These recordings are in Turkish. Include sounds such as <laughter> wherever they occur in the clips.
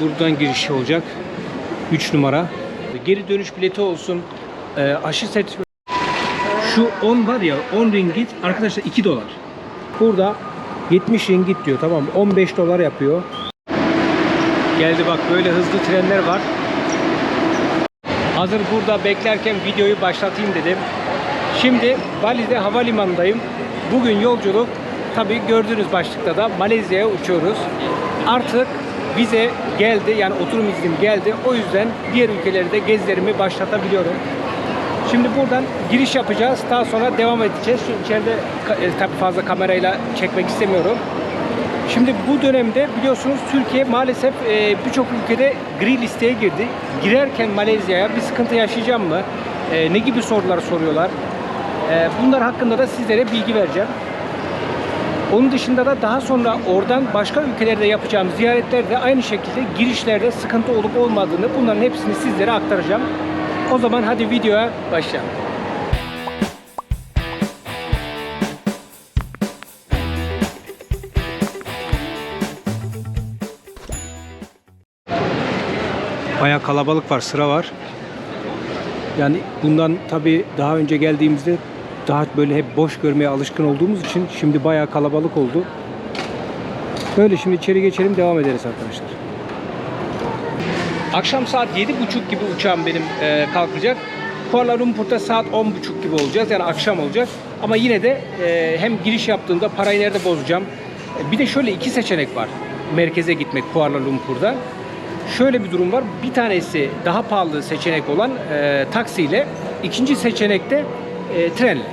Buradan girişi olacak. 3 numara. Geri dönüş bileti olsun. E, aşı sertifikası. Şu 10 var ya 10 ringgit arkadaşlar 2 dolar. Burada 70 ringgit diyor tamam mı? 15 dolar yapıyor. Geldi bak böyle hızlı trenler var. Hazır burada beklerken videoyu başlatayım dedim. Şimdi Bali'de havalimanındayım. Bugün yolculuk tabi gördüğünüz başlıkta da Malezya'ya uçuyoruz. Artık vize geldi yani oturum iznim geldi. O yüzden diğer ülkelerde gezilerimi başlatabiliyorum. Şimdi buradan giriş yapacağız. Daha sonra devam edeceğiz. Şu içeride e, tabii fazla kamerayla çekmek istemiyorum. Şimdi bu dönemde biliyorsunuz Türkiye maalesef e, birçok ülkede gri listeye girdi. Girerken Malezya'ya bir sıkıntı yaşayacağım mı? E, ne gibi sorular soruyorlar? E, bunlar hakkında da sizlere bilgi vereceğim. Onun dışında da daha sonra oradan başka ülkelerde yapacağım ziyaretlerde aynı şekilde girişlerde sıkıntı olup olmadığını bunların hepsini sizlere aktaracağım. O zaman hadi videoya başlayalım. Bayağı kalabalık var, sıra var. Yani bundan tabii daha önce geldiğimizde daha böyle hep boş görmeye alışkın olduğumuz için şimdi bayağı kalabalık oldu. Böyle şimdi içeri geçelim devam ederiz arkadaşlar. Akşam saat 7.30 gibi uçağım benim e, kalkacak. Kuala Lumpur'da saat 10.30 gibi olacağız. Yani akşam olacak. Ama yine de e, hem giriş yaptığımda parayı nerede bozacağım. E, bir de şöyle iki seçenek var. Merkeze gitmek Kuala Lumpur'da. Şöyle bir durum var. Bir tanesi daha pahalı seçenek olan e, taksiyle. ikinci seçenekte e, trenle.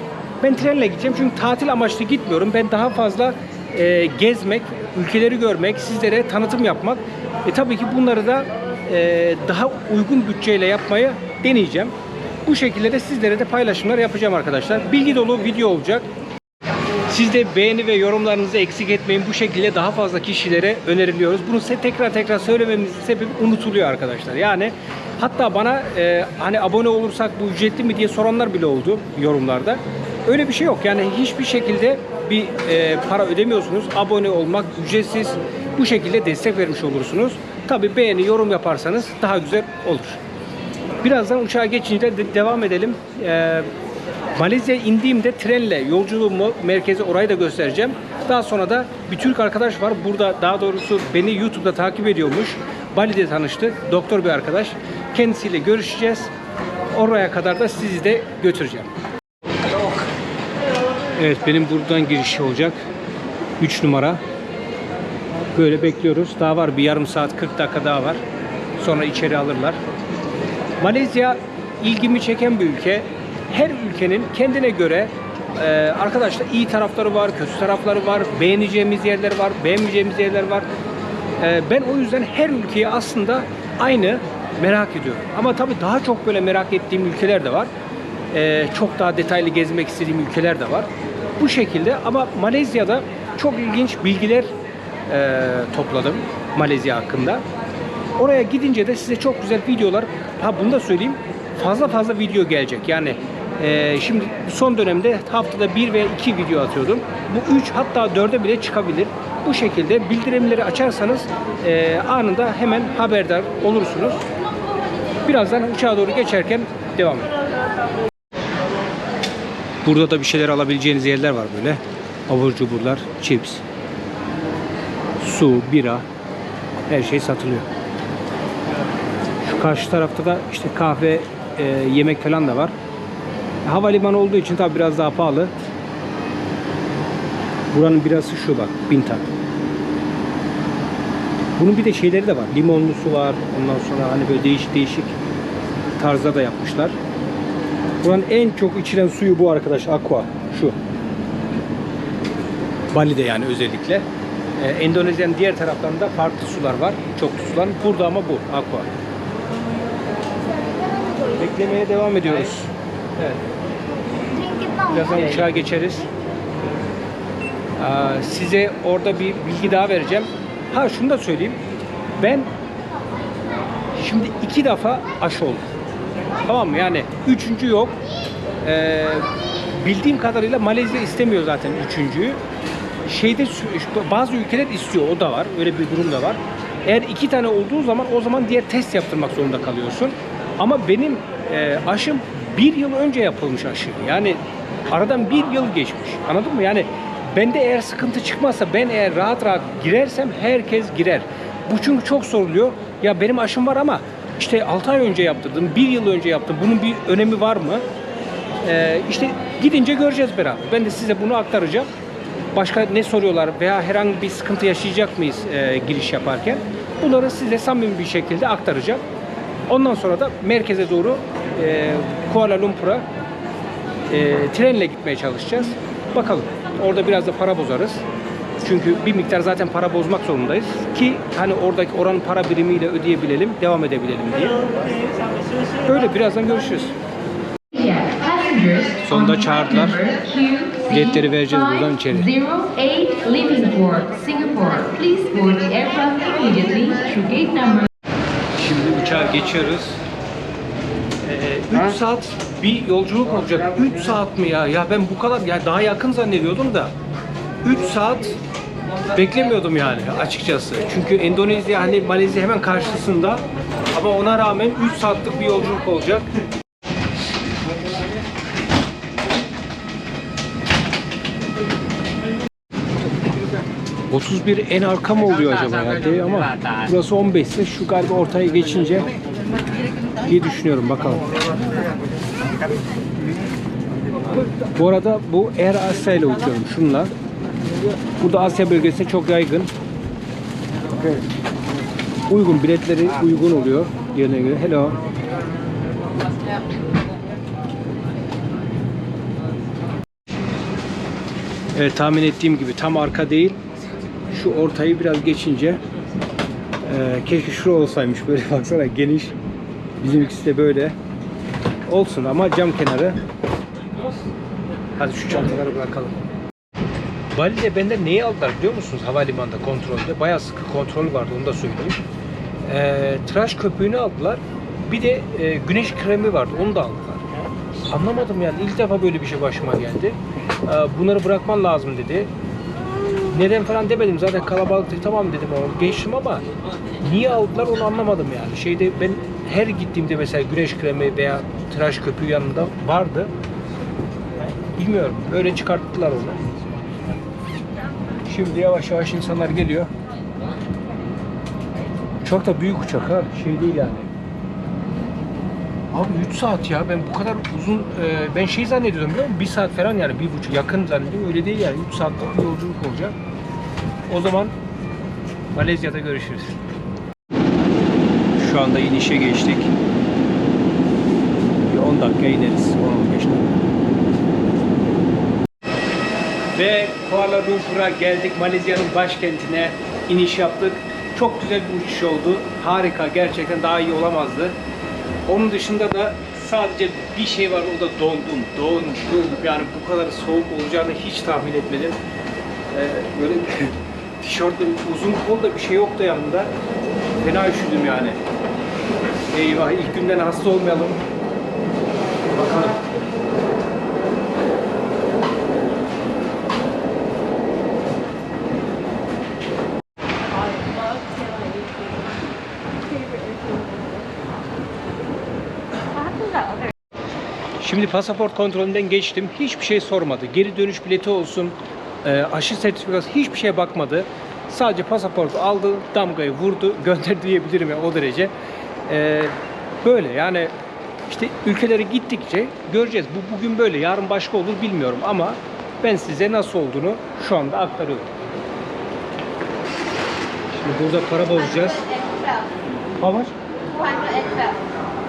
Ben trenle gideceğim çünkü tatil amaçlı gitmiyorum. Ben daha fazla e, gezmek, ülkeleri görmek, sizlere tanıtım yapmak. E tabii ki bunları da e, daha uygun bütçeyle yapmayı deneyeceğim. Bu şekilde de sizlere de paylaşımlar yapacağım arkadaşlar. Bilgi dolu video olacak. Siz de beğeni ve yorumlarınızı eksik etmeyin. Bu şekilde daha fazla kişilere öneriliyoruz. Bunu tekrar tekrar söylememizin sebebi unutuluyor arkadaşlar. Yani hatta bana e, hani abone olursak bu ücretli mi diye soranlar bile oldu yorumlarda. Öyle bir şey yok. Yani hiçbir şekilde bir e, para ödemiyorsunuz. Abone olmak ücretsiz. Bu şekilde destek vermiş olursunuz. Tabi beğeni, yorum yaparsanız daha güzel olur. Birazdan uçağa geçince de devam edelim. Ee, Malezya'ya indiğimde trenle yolculuğumu merkeze orayı da göstereceğim. Daha sonra da bir Türk arkadaş var. Burada daha doğrusu beni YouTube'da takip ediyormuş. Bali'de tanıştık. Doktor bir arkadaş. Kendisiyle görüşeceğiz. Oraya kadar da sizi de götüreceğim. Evet benim buradan girişi olacak. 3 numara. Böyle bekliyoruz. Daha var bir yarım saat 40 dakika daha var. Sonra içeri alırlar. Malezya ilgimi çeken bir ülke. Her ülkenin kendine göre e, arkadaşlar iyi tarafları var, kötü tarafları var, beğeneceğimiz yerler var, beğenmeyeceğimiz yerler var. E, ben o yüzden her ülkeyi aslında aynı merak ediyorum. Ama tabii daha çok böyle merak ettiğim ülkeler de var. E, çok daha detaylı gezmek istediğim ülkeler de var. Bu şekilde ama Malezya'da çok ilginç bilgiler e, topladım Malezya hakkında. Oraya gidince de size çok güzel videolar, ha bunu da söyleyeyim, fazla fazla video gelecek. Yani e, şimdi son dönemde haftada bir veya iki video atıyordum. Bu üç hatta dörde bile çıkabilir. Bu şekilde bildirimleri açarsanız e, anında hemen haberdar olursunuz. Birazdan uçağa doğru geçerken devam edelim. Burada da bir şeyler alabileceğiniz yerler var böyle. Abur cuburlar, chips, su, bira, her şey satılıyor. Şu karşı tarafta da işte kahve, e, yemek falan da var. Havalimanı olduğu için tabi biraz daha pahalı. Buranın birası şu bak, Bintan. Bunun bir de şeyleri de var. Limonlu su var. Ondan sonra hani böyle değişik değişik tarzda da yapmışlar. Buranın en çok içilen suyu bu arkadaş. Aqua. Şu. Bali'de yani özellikle. Ee, Endonezya'nın diğer taraflarında farklı sular var. Çok sular. Burada ama bu. Aqua. Beklemeye devam ediyoruz. Evet. Birazdan uçağa geçeriz. Aa, size orada bir bilgi daha vereceğim. Ha şunu da söyleyeyim. Ben şimdi iki defa aşı oldum. Tamam mı? Yani üçüncü yok. Ee, bildiğim kadarıyla Malezya istemiyor zaten üçüncüyü. Şeyde bazı ülkeler istiyor. O da var. Öyle bir durum da var. Eğer iki tane olduğu zaman o zaman diğer test yaptırmak zorunda kalıyorsun. Ama benim e, aşım bir yıl önce yapılmış aşı. Yani aradan bir yıl geçmiş. Anladın mı? Yani bende eğer sıkıntı çıkmazsa ben eğer rahat rahat girersem herkes girer. Bu çünkü çok soruluyor. Ya benim aşım var ama işte 6 ay önce yaptırdım, bir yıl önce yaptım. Bunun bir önemi var mı? Ee, işte gidince göreceğiz beraber. Ben de size bunu aktaracağım. Başka ne soruyorlar veya herhangi bir sıkıntı yaşayacak mıyız e, giriş yaparken? Bunları size samimi bir şekilde aktaracağım. Ondan sonra da merkeze doğru e, Kuala Lumpur'a e, trenle gitmeye çalışacağız. Bakalım. Orada biraz da para bozarız. Çünkü bir miktar zaten para bozmak zorundayız ki hani oradaki oranın para birimiyle ödeyebilelim, devam edebilelim diye. Böyle birazdan görüşürüz. Sonunda çağırdılar. Biletleri vereceğiz buradan içeri. 08 Liverpool, Singapore. Please board the aircraft immediately through gate number Şimdi uçağa geçiyoruz. 3 saat bir yolculuk olacak. 3 saat mi ya? Ya ben bu kadar ya daha yakın zannediyordum da 3 saat beklemiyordum yani açıkçası. Çünkü Endonezya hani Malezya hemen karşısında ama ona rağmen 3 saatlik bir yolculuk olacak. ...31 en arka mı oluyor acaba ya? Değil ama burası 15 ise şu galiba ortaya geçince diye düşünüyorum bakalım. Bu arada bu Air Asia ile uçuyorum şunla. Burada Asya bölgesinde çok yaygın. Uygun biletleri uygun oluyor yerine göre. Hello. Evet tahmin ettiğim gibi tam arka değil. Şu ortayı biraz geçince e, keşke şura olsaymış böyle <laughs> baksana geniş. Bizim ikisi de böyle. Olsun ama cam kenarı. Hadi şu çantaları bırakalım. Bali'de benden neyi aldılar biliyor musunuz havalimanında kontrolde? Bayağı sıkı kontrol vardı onu da söyleyeyim. Ee, tıraş köpüğünü aldılar. Bir de e, güneş kremi vardı onu da aldılar. Anlamadım yani ilk defa böyle bir şey başıma geldi. Ee, bunları bırakman lazım dedi. Neden falan demedim zaten kalabalıktı tamam dedim onu geçtim ama niye aldılar onu anlamadım yani. Şeyde ben her gittiğimde mesela güneş kremi veya tıraş köpüğü yanında vardı. Bilmiyorum öyle çıkarttılar onu. Şimdi yavaş yavaş insanlar geliyor. Çok da büyük uçak ha şey değil yani. Abi 3 saat ya ben bu kadar uzun e, ben şey zannediyordum biliyor musun? 1 saat falan yani bir buçuk yakın zannediyorum öyle değil yani 3 saatlik bir yolculuk olacak. O zaman Malezya'da görüşürüz. Şu anda inişe geçtik. Bir 10 dakika ineriz 10-15 dakika. Ve Kuala Lumpur'a geldik. Malezya'nın başkentine iniş yaptık. Çok güzel bir uçuş oldu. Harika. Gerçekten daha iyi olamazdı. Onun dışında da sadece bir şey var. O da dondum. Dondum. Yani bu kadar soğuk olacağını hiç tahmin etmedim. Ee, böyle <laughs> tişörtle uzun kol da bir şey yoktu yanında. Fena üşüdüm yani. Eyvah ilk günden hasta olmayalım. Bakalım. Şimdi pasaport kontrolünden geçtim. Hiçbir şey sormadı. Geri dönüş bileti olsun, e, aşı sertifikası hiçbir şeye bakmadı. Sadece pasaportu aldı, damgayı vurdu, <laughs> gönder diyebilirim ya o derece. E, böyle yani işte ülkelere gittikçe göreceğiz. Bu bugün böyle, yarın başka olur bilmiyorum ama ben size nasıl olduğunu şu anda aktarıyorum. Şimdi burada para bozacağız. How much?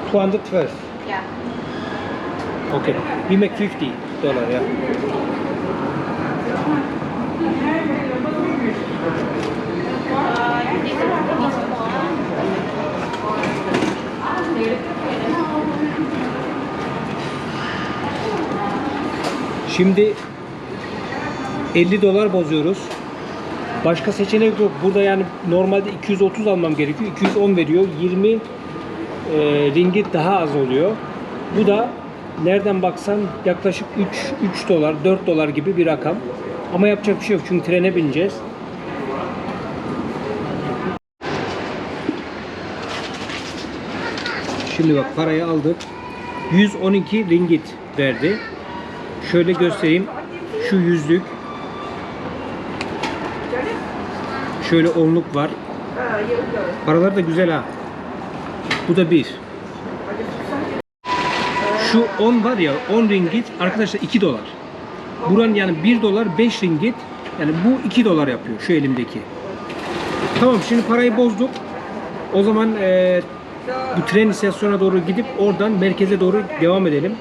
212. 212. Yeah. Okay. We make 50 dollar, yeah. Şimdi 50 dolar bozuyoruz. Başka seçenek yok. Burada yani normalde 230 almam gerekiyor. 210 veriyor. 20 e, ringgit daha az oluyor. Bu da nereden baksan yaklaşık 3 3 dolar, 4 dolar gibi bir rakam. Ama yapacak bir şey yok çünkü trene bineceğiz. Şimdi bak parayı aldık. 112 ringgit verdi. Şöyle göstereyim. Şu yüzlük. Şöyle onluk var. Paralar da güzel ha. Bu da bir. Şu 10 var ya 10 ringgit arkadaşlar 2 dolar. Buranın yani 1 dolar 5 ringgit. Yani bu 2 dolar yapıyor şu elimdeki. Tamam şimdi parayı bozduk. O zaman eee, bu tren istasyonuna doğru gidip oradan merkeze doğru devam edelim.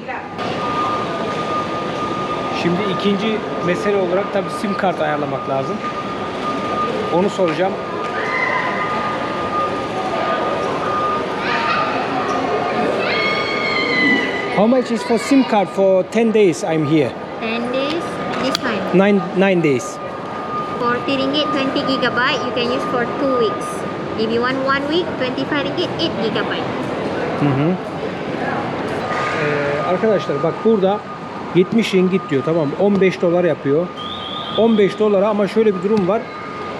Şimdi ikinci mesele olarak tabii sim kart ayarlamak lazım. Onu soracağım. How much is for SIM card for 10 days I'm here? 10 days this time. 9 9 days. 40 ringgit 20 gigabyte you can use for 2 weeks. If you want 1 week 25 ringgit 8 gigabyte. Hı hı. Ee, arkadaşlar bak burada 70 ringgit diyor tamam mı? 15 dolar yapıyor. 15 dolara ama şöyle bir durum var.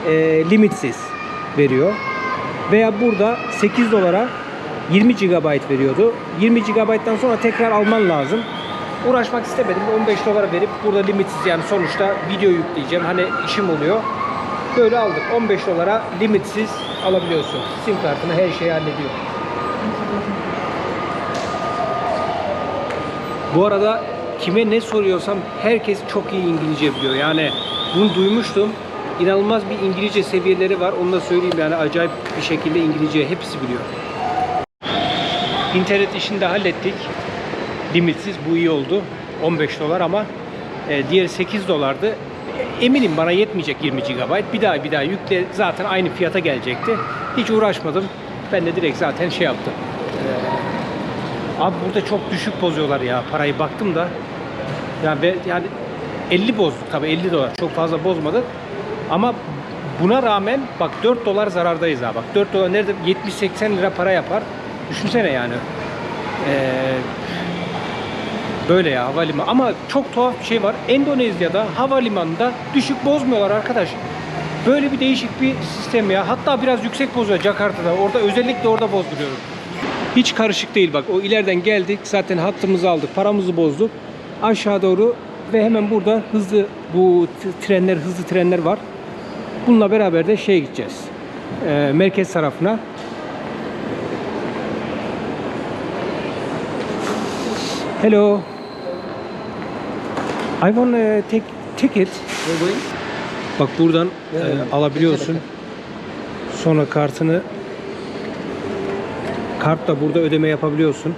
Ee, limitsiz veriyor. Veya burada 8 dolara 20 GB veriyordu. 20 GB'dan sonra tekrar alman lazım. Uğraşmak istemedim. 15 dolara verip burada limitsiz yani sonuçta video yükleyeceğim. Hani işim oluyor. Böyle aldık. 15 dolara limitsiz alabiliyorsun. Sim kartını her şeyi hallediyor. Bu arada kime ne soruyorsam herkes çok iyi İngilizce biliyor. Yani bunu duymuştum. İnanılmaz bir İngilizce seviyeleri var. Onu da söyleyeyim yani acayip bir şekilde İngilizce hepsi biliyor. İnternet işini de hallettik. Limitsiz bu iyi oldu. 15 dolar ama e, diğeri 8 dolardı. Eminim bana yetmeyecek 20 GB. Bir daha bir daha yükle zaten aynı fiyata gelecekti. Hiç uğraşmadım. Ben de direkt zaten şey yaptım. E, Abi burada çok düşük bozuyorlar ya. Parayı baktım da. Yani ve yani 50 bozduk tabii 50 dolar. Çok fazla bozmadık. Ama buna rağmen bak 4 dolar zarardayız ha. Bak 4 dolar nerede 70-80 lira para yapar. Düşünsene yani. Ee, böyle ya havalimanı. Ama çok tuhaf bir şey var. Endonezya'da havalimanında düşük bozmuyorlar arkadaş. Böyle bir değişik bir sistem ya. Hatta biraz yüksek bozuyor Jakarta'da. Orada özellikle orada bozduruyorum. Hiç karışık değil bak. O ileriden geldik. Zaten hattımızı aldık. Paramızı bozduk. Aşağı doğru ve hemen burada hızlı bu trenler, hızlı trenler var. Bununla beraber de şeye gideceğiz. Ee, merkez tarafına. Hello. I want to take ticket. Bak buradan e, alabiliyorsun. Sonra kartını kartla burada ödeme yapabiliyorsun.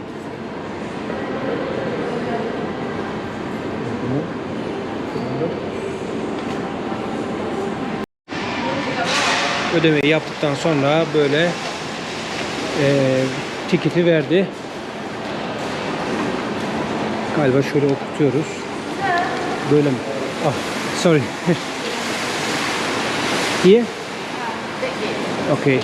Ödemeyi yaptıktan sonra böyle e, tiketi verdi. Galiba şöyle okutuyoruz. Böyle mi? Ah, sorry. <laughs> Here? Okay.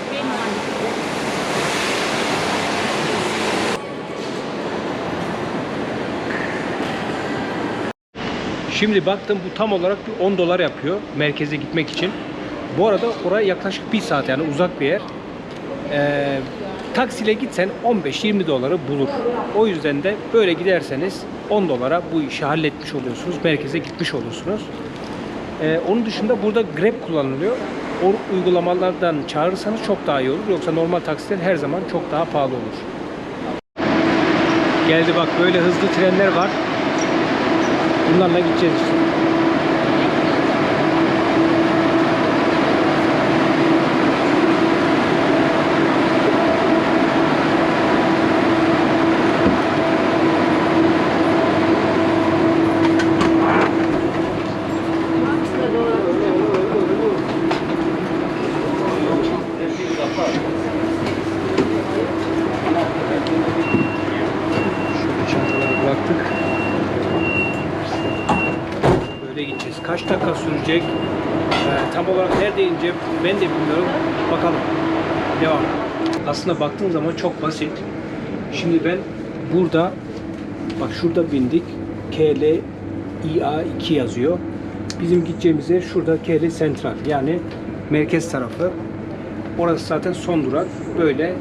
Şimdi baktım bu tam olarak bir 10 dolar yapıyor merkeze gitmek için. Bu arada oraya yaklaşık bir saat yani uzak bir yer. Ee, taksiyle gitsen 15-20 doları bulur. O yüzden de böyle giderseniz 10 dolara bu işi halletmiş oluyorsunuz. Merkeze gitmiş olursunuz. Ee, onun dışında burada Grab kullanılıyor. O uygulamalardan çağırırsanız çok daha iyi olur. Yoksa normal taksiden her zaman çok daha pahalı olur. Geldi bak böyle hızlı trenler var. Bunlarla gideceğiz işte. Şöyle çantaları bıraktık. Böyle gideceğiz. Kaç dakika sürecek? Ee, tam olarak nerede ineceğim ben de bilmiyorum. Bakalım. Devam. Aslında baktığım zaman çok basit. Şimdi ben burada bak şurada bindik. KL IA 2 yazıyor. Bizim gideceğimiz yer şurada KL Central yani merkez tarafı. Orası zaten son durak. Böyle e,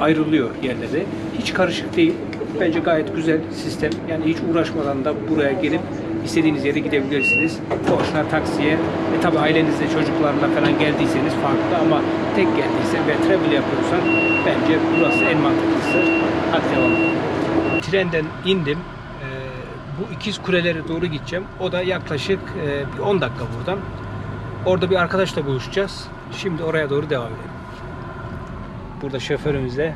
ayrılıyor yerleri. Hiç karışık değil. Bence gayet güzel sistem. Yani hiç uğraşmadan da buraya gelip istediğiniz yere gidebilirsiniz. Boşuna taksiye ve tabi ailenizle çocuklarla falan geldiyseniz farklı ama tek geldiysen ve travel yapıyorsan bence burası en mantıklısı. Hadi devam. Trenden indim. Ee, bu ikiz kulelere doğru gideceğim. O da yaklaşık e, bir 10 dakika buradan. Orada bir arkadaşla buluşacağız. Şimdi oraya doğru devam edelim. Burada şoförümüzle.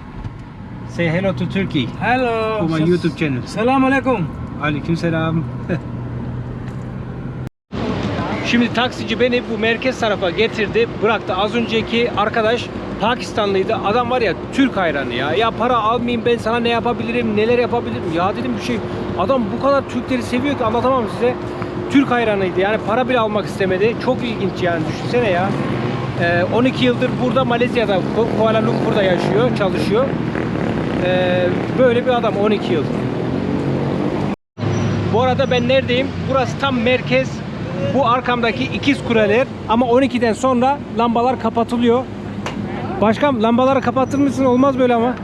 Say hello to Turkey. Hello. To my YouTube channel. Selamun aleyküm. Aleykümselam. <laughs> Şimdi taksici beni bu merkez tarafa getirdi, bıraktı. Az önceki arkadaş Pakistanlıydı. Adam var ya Türk hayranı ya. Ya para almayayım ben sana ne yapabilirim, neler yapabilirim. Ya dedim bir şey. Adam bu kadar Türkleri seviyor ki anlatamam size. Türk hayranıydı. Yani para bile almak istemedi. Çok ilginç yani düşünsene ya. Ee, 12 yıldır burada Malezya'da, Ku- Kuala Lumpur'da yaşıyor, çalışıyor. Ee, böyle bir adam 12 yıl. Bu arada ben neredeyim? Burası tam merkez. Bu arkamdaki ikiz kuleler ama 12'den sonra lambalar kapatılıyor. Başkan lambaları kapatır mısın? Olmaz böyle ama.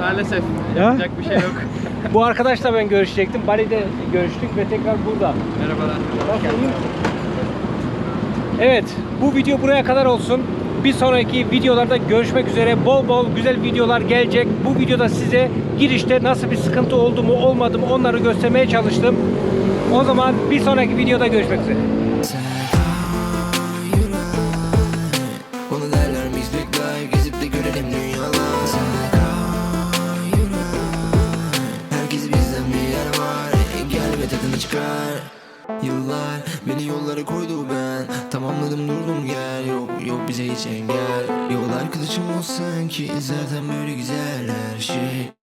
Maalesef Ya? yapacak bir şey yok. <laughs> Bu arkadaşla ben görüşecektim. Bali'de görüştük ve tekrar burada. Merhabalar. Evet, bu video buraya kadar olsun. Bir sonraki videolarda görüşmek üzere. Bol bol güzel videolar gelecek. Bu videoda size girişte nasıl bir sıkıntı oldu mu olmadı mı onları göstermeye çalıştım. O zaman bir sonraki videoda görüşmek üzere.